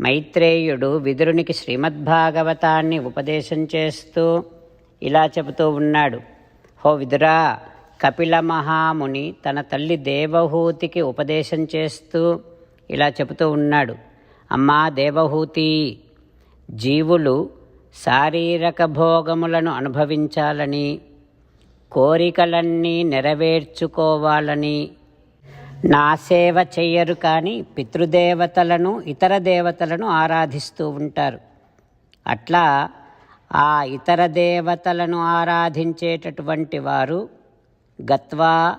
మైత్రేయుడు విదురునికి శ్రీమద్భాగవతాన్ని ఉపదేశం చేస్తూ ఇలా చెబుతూ ఉన్నాడు. హో విదురా కపిల మహాముని తన తల్లి దేవహూతికి ఉపదేశం చేస్తూ ఇలా చెబుతూ ఉన్నాడు. అమ్మా దేవహూతి జీవులు శారీరక భోగములను అనుభవించాలని కోరికలన్నీ నెరవేర్చుకోవాలని నా సేవ చెయ్యరు కానీ పితృదేవతలను ఇతర దేవతలను ఆరాధిస్తూ ఉంటారు. అట్లా ఆ ఇతర దేవతలను ఆరాధించేటటువంటి వారు గత్వా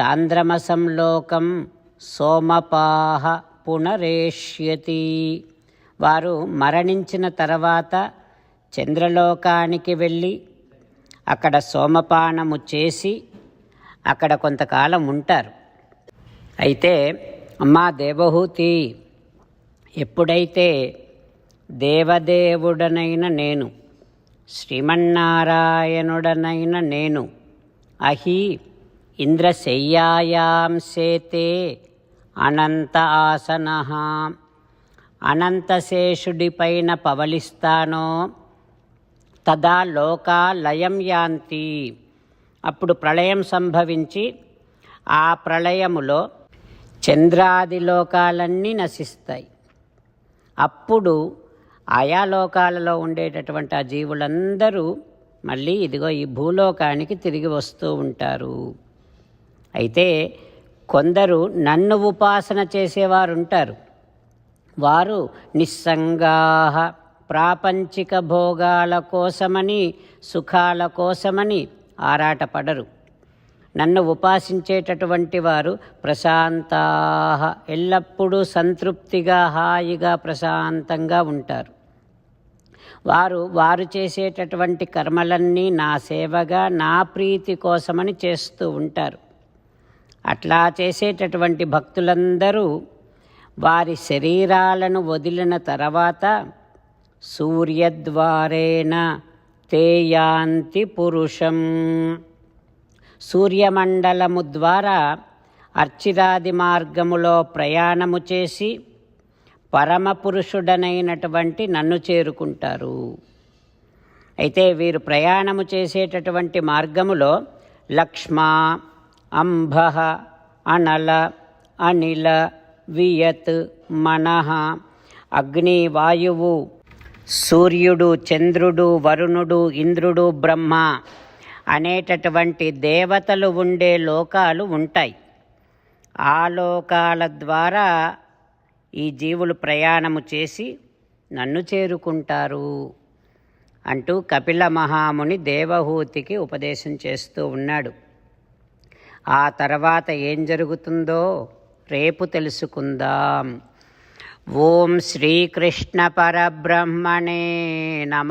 చాంద్రమసం లోకం సోమపాహ పునరేష్యతి. వారు మరణించిన తర్వాత చంద్రలోకానికి వెళ్ళి అక్కడ సోమపానము చేసి అక్కడ కొంతకాలం ఉంటారు. అయితే అమ్మా దేవహూతి ఎప్పుడైతే దేవదేవుడనైన నేను శ్రీమన్నారాయణుడనైన నేను అహి ఇంద్రశయ్యాయాం సేతే అనంత ఆసన అనంతశేషుడిపైన పవలిస్తానో తదా లోకా లయం యాంతి. అప్పుడు ప్రళయం సంభవించి ఆ ప్రళయములో చంద్రాది లోకాలన్నీ నశిస్తాయి. అప్పుడు ఆయా లోకాలలో ఉండేటటువంటి ఆ జీవులందరూ మళ్ళీ ఇదిగో ఈ భూలోకానికి తిరిగి వస్తూ ఉంటారు. అయితే కొందరు నన్ను ఉపాసన చేసేవారు ఉంటారు వారు నిస్సంగా ప్రాపంచిక భోగాల కోసమని సుఖాల కోసమని ఆరాటపడరు. నన్ను ఉపాసించేటటువంటి వారు ప్రశాంతాహ ఎల్లప్పుడూ సంతృప్తిగా హాయిగా ప్రశాంతంగా ఉంటారు. వారు వారు చేసేటటువంటి కర్మలన్నీ నా సేవగా నా ప్రీతి కోసమని చేస్తూ ఉంటారు. అట్లా చేసేటటువంటి భక్తులందరూ వారి శరీరాలను వదిలిన తర్వాత సూర్యద్వారేణ తేయాంతి పురుషం. సూర్యమండలము ద్వారా అర్చిరాది మార్గములో ప్రయాణము చేసి పరమపురుషుడనైనటువంటి నన్ను చేరుకుంటారు. అయితే వీరు ప్రయాణము చేసేటటువంటి మార్గములో లక్ష్మ అంబ అనల అనిల వియత్ మనః అగ్ని వాయువు సూర్యుడు చంద్రుడు వరుణుడు ఇంద్రుడు బ్రహ్మ అనేటటువంటి దేవతలు ఉండే లోకాలు ఉంటాయి. ఆ లోకాల ద్వారా ఈ జీవులు ప్రయాణము చేసి నన్ను చేరుకుంటారు అంటూ కపిల మహాముని దేవహూతికి ఉపదేశం చేస్తూ ఉన్నాడు. ఆ తర్వాత ఏం జరుగుతుందో రేపు తెలుసుకుందాం. ఓం శ్రీకృష్ణ పరబ్రహ్మణే నమ.